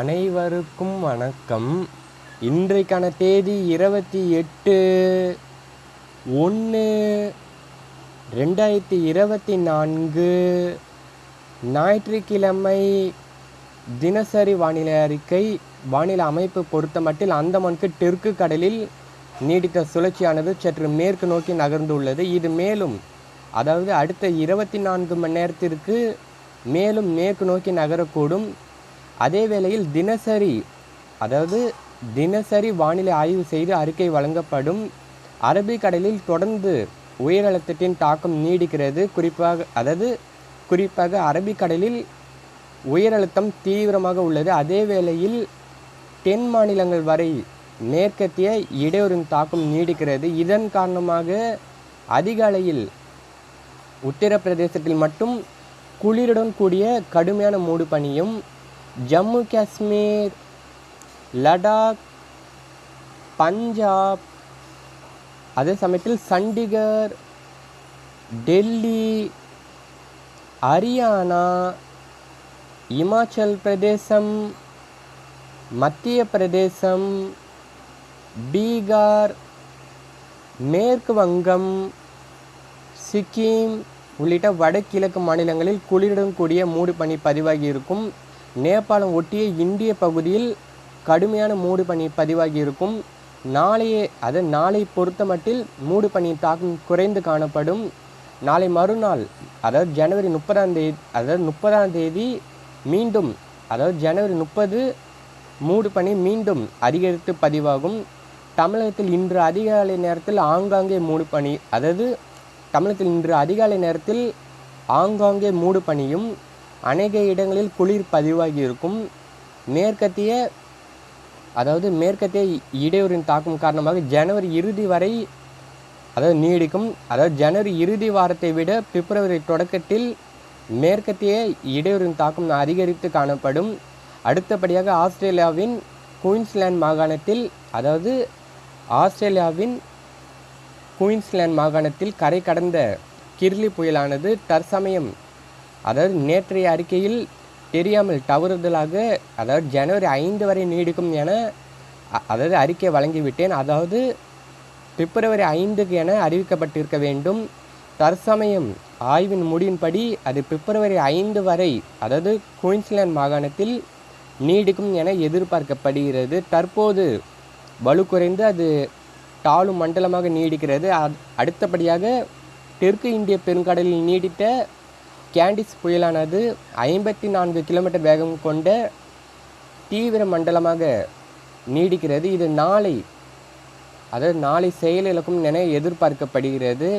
அனைவருக்கும் வணக்கம். இன்றைக்கான தேதி இருபத்தி எட்டு ஒன்று ரெண்டாயிரத்தி இருபத்தி நான்கு. ஞாயிற்றுக்கிழமை தினசரி வானிலை அறிக்கை வானிலை அமைப்பு பொறுத்தமட்டில் அந்தமானுக்கு தெற்கு கடலில் நீடித்த சுழற்சியானது சற்று மேற்கு நோக்கி நகர்ந்துள்ளது. இது மேலும் அதாவது அடுத்த இருபத்தி நான்கு மணி நேரத்திற்கு மேலும் மேற்கு நோக்கி நகரக்கூடும். அதே வேளையில் தினசரி அதாவது தினசரி வானிலை ஆய்வு செய்து அறிக்கை வழங்கப்படும் அரபிக்கடலில் தொடர்ந்து உயிரழுத்தத்தின் தாக்கம் நீடிக்கிறது. குறிப்பாக அதாவது குறிப்பாக அரபிக்கடலில் உயர் அழுத்தம் தீவிரமாக உள்ளது. அதே வேளையில் தென் மாநிலங்கள் வரை மேற்கத்திய இடையூறின் தாக்கம் நீடிக்கிறது. இதன் காரணமாக அதிகாலையில் உத்தரப்பிரதேசத்தில் மட்டும் குளிருடன் கூடிய கடுமையான மூடு பனியும் ஜம்மு காஷ்மீர் லடாக் பஞ்சாப் அதே சமயத்தில் சண்டிகர் டெல்லி ஹரியானா இமாச்சல் பிரதேசம் மத்திய பிரதேசம் பீகார் மேற்கு வங்கம் சிக்கிம் உள்ளிட்ட வடகிழக்கு மாநிலங்களில் குளிருடன் கூடிய மூடு பனி பதிவாகி இருக்கும் நேபாளம் ஒட்டிய இந்திய பகுதியில் கடுமையான மூடு பனி பதிவாகி இருக்கும் நாளையே அது நாளை பொறுத்தமட்டில் மூடு பனி தாக்கம் குறைந்து காணப்படும். நாளை மறுநாள் அதாவது ஜனவரி முப்பதாம் தேதி அதாவது முப்பதாம் தேதி மீண்டும் அதாவது ஜனவரி முப்பது மூடு பனி மீண்டும் அதிகரித்து பதிவாகும். தமிழகத்தில் இன்று அதிகாலை நேரத்தில் ஆங்காங்கே மூடு பனி அதாவது தமிழகத்தில் இன்று அதிகாலை நேரத்தில் ஆங்காங்கே மூடு பனியும் அநேக இடங்களில் குளிர் பதிவாகி இருக்கும். மேற்கத்திய அதாவது மேற்கத்திய இடையூறின் தாக்கம் காரணமாக ஜனவரி இறுதி வரை அதாவது நீடிக்கும். அதாவது ஜனவரி இறுதி வாரத்தை விட பிப்ரவரி தொடக்கத்தில் மேற்கத்திய இடையூறின் தாக்கம் அதிகரித்து காணப்படும். அடுத்தபடியாக ஆஸ்திரேலியாவின் குயின்ஸ்லேண்ட் மாகாணத்தில் அதாவது ஆஸ்திரேலியாவின் குயின்ஸ்லேண்ட் மாகாணத்தில் கரை கடந்த கிர்லி புயலானது தற்சமயம் அதாவது நேற்றைய அறிக்கையில் தெரியாமல் தவறுதலாக அதாவது ஜனவரி ஐந்து வரை நீடிக்கும் என அதாவது அறிக்கை வழங்கிவிட்டேன். அதாவது பிப்ரவரி ஐந்துக்கு என அறிவிக்கப்பட்டிருக்க வேண்டும். தற்சமயம் ஆய்வின் முடிவின்படி அது பிப்ரவரி ஐந்து வரை அதாவது குயின்ஸ்லாந்து மாகாணத்தில் நீடிக்கும் என எதிர்பார்க்கப்படுகிறது. தற்போது வலு குறைந்து அது தாழும் மண்டலமாக நீடிக்கிறது. அடுத்தபடியாக தெற்கு இந்திய பெருங்கடலில் நீடித்த கேண்டிஸ் புயலானது ஐம்பத்தி நான்கு கிலோமீட்டர் வேகம் கொண்ட தீவிர மண்டலமாக நீடிக்கிறது. இது நாளை அதாவது நாளை செயலிழக்கும் என எதிர்பார்க்கப்படுகிறது.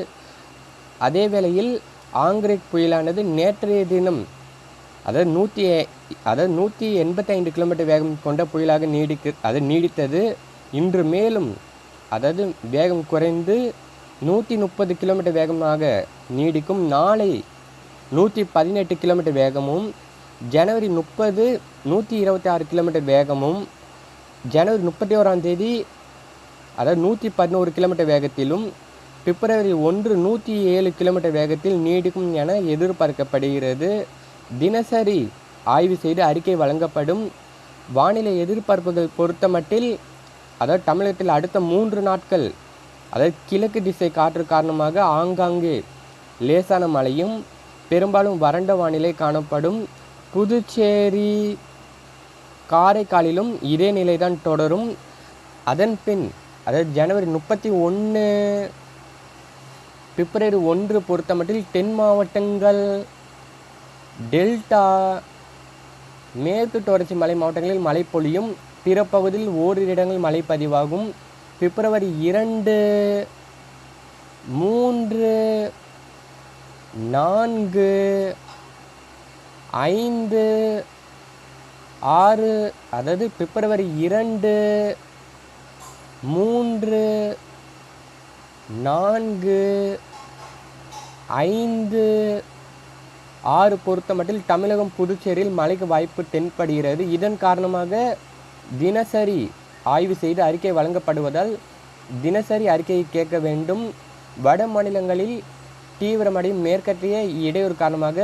அதே வேளையில் ஆங்கிரேட் புயலானது நேற்றைய தினம் அதாவது நூற்றி அதாவது நூற்றி எண்பத்தைந்து கிலோமீட்டர் வேகம் கொண்ட புயலாக நீடிக்க அது நீடித்தது. இன்று மேலும் அதாவது வேகம் குறைந்து நூற்றி முப்பது கிலோமீட்டர் வேகமாக நீடிக்கும். நாளை நூற்றி பதினெட்டு கிலோமீட்டர் வேகமும் ஜனவரி முப்பது நூற்றி இருபத்தி ஆறு கிலோமீட்டர் வேகமும் ஜனவரி முப்பத்தி ஓராம் தேதி அதாவது நூற்றி பதினோரு கிலோமீட்டர் வேகத்திலும் பிப்ரவரி ஒன்று நூற்றி ஏழு கிலோமீட்டர் வேகத்தில் நீடிக்கும் என எதிர்பார்க்கப்படுகிறது. தினசரி ஆய்வு செய்து அறிக்கை வழங்கப்படும். வானிலை எதிர்பார்ப்புகள் பொறுத்தமட்டில் அதாவது தமிழகத்தில் அடுத்த மூன்று நாட்கள் அதாவது கிழக்கு திசை காற்று காரணமாக ஆங்காங்கே லேசான மழையும் பெரும்பாலும் வறண்ட வானிலை காணப்படும். புதுச்சேரி காரைக்காலிலும் இதே நிலை தான் தொடரும். அதன் பின் அதாவது ஜனவரி முப்பத்தி ஒன்று பிப்ரவரி ஒன்று பொறுத்தமட்டில் தென் மாவட்டங்கள் டெல்டா மேற்கு தொடர்ச்சி மலை மாவட்டங்களில் மழை பொழியும். பிற பகுதியில் ஓரிரு இடங்கள் மழை பதிவாகும். பிப்ரவரி இரண்டு மூன்று நான்கு ஐந்து ஆறு அதாவது பிப்ரவரி இரண்டு மூன்று நான்கு ஐந்து ஆறு பொருத்தமட்டில் தமிழகம் புதுச்சேரியில் மழைக்கு வாய்ப்பு தென்படுகிறது. இதன் காரணமாக தினசரி ஆய்வு செய்து அறிக்கை வழங்கப்படுவதால் தினசரி அறிக்கையை கேட்க வேண்டும். வட மாநிலங்களில் தீவிரமடையும் மேற்கத்திய இடையூறு காரணமாக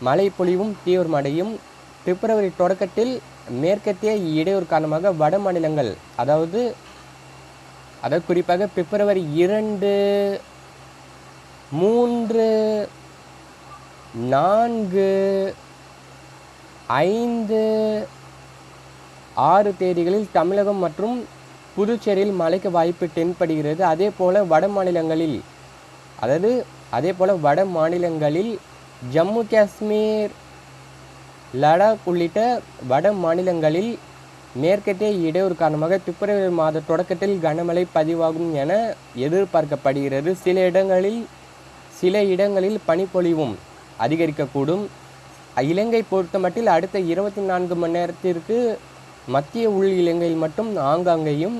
மழை பொழிவும் தீவிரமடையும். பிப்ரவரி தொடக்கத்தில் மேற்கத்திய இடையூறு காரணமாக வட மாநிலங்கள் அதாவது அதாவது குறிப்பாக பிப்ரவரி இரண்டு மூன்று நான்கு ஐந்து ஆறு தேதிகளில் தமிழகம் மற்றும் புதுச்சேரியில் மழைக்கு வாய்ப்பு தென்படுகிறது. அதே போல் வட மாநிலங்களில் அதாவது அதே போல் வட மாநிலங்களில் ஜம்மு காஷ்மீர் லடாக் உள்ளிட்ட வட மாநிலங்களில் மேற்கத்திய இடையூறு காரணமாக பிப்ரவரி மாத தொடக்கத்தில் கனமழை பதிவாகும் என எதிர்பார்க்கப்படுகிறது. சில இடங்களில் சில இடங்களில் பனிப்பொழிவும் அதிகரிக்கக்கூடும். இலங்கை பொறுத்தமட்டில் அடுத்த இருபத்தி நான்கு மணி நேரத்திற்கு மத்திய உள் இலங்கையில் மட்டும் ஆங்காங்கேயும்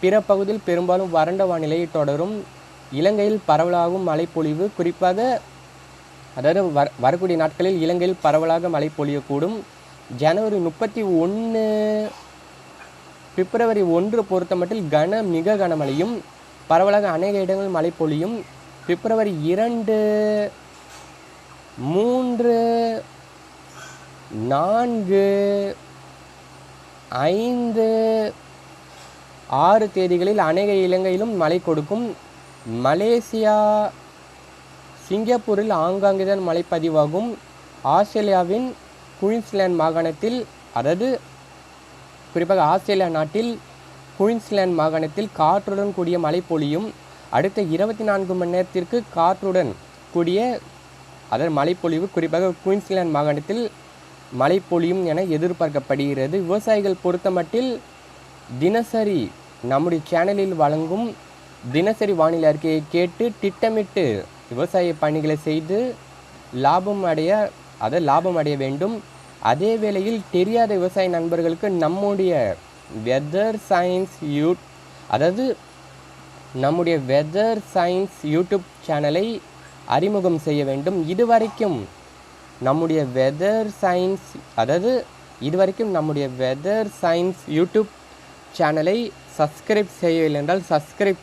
பிற பகுதியில் பெரும்பாலும் வறண்ட வானிலை தொடரும். இலங்கையில் பரவலாகும் மழைப்பொழிவு குறிப்பாக அதாவது வர வரக்கூடிய நாட்களில் இலங்கையில் பரவலாக மழை பொழியக்கூடும் ஜனவரி முப்பத்தி ஒன்று பிப்ரவரி ஒன்று பொறுத்தமட்டில் கன மிக கனமழையும் பரவலாக அநேக இடங்களில் மழை பொழியும் பிப்ரவரி இரண்டு மூன்று நான்கு ஐந்து ஆறு தேதிகளில் அநேக இலங்கையிலும் மழை கொடுக்கும். மலேசியா சிங்கப்பூரில் ஆங்காங்கே தான் மழை பதிவாகும் ஆஸ்திரேலியாவின் குயின்ஸ்லேண்ட் மாகாணத்தில் அதாவது குறிப்பாக ஆஸ்திரேலியா நாட்டில் குயின்ஸ்லேண்ட் மாகாணத்தில் காற்றுடன் கூடிய மழை பொழியும். அடுத்த இருபத்தி நான்கு மணி நேரத்திற்கு காற்றுடன் கூடிய அதன் மழைப்பொழிவு குறிப்பாக குயின்ஸ்லேண்ட் மாகாணத்தில் மழை பொழியும் என எதிர்பார்க்கப்படுகிறது. விவசாயிகள் பொறுத்தமட்டில் தினசரி நம்முடைய சேனலில் வழங்கும் தினசரி வானிலை அறிக்கையை கேட்டு திட்டமிட்டு விவசாய பணிகளை செய்து லாபம் அடைய அதை லாபம் அடைய வேண்டும். அதே வேளையில் தெரியாத விவசாய நண்பர்களுக்கு நம்முடைய வெதர் சயின்ஸ் யூ அதாவது நம்முடைய வெதர் சயின்ஸ் யூடியூப் சேனலை அறிமுகம் செய்ய வேண்டும். இதுவரைக்கும் நம்முடைய வெதர் சயின்ஸ் அதாவது இதுவரைக்கும் நம்முடைய வெதர் சயின்ஸ் யூடியூப் சேனலை சப்ஸ்கிரைப் செய்யவில்லை என்றால் சப்ஸ்கிரைப்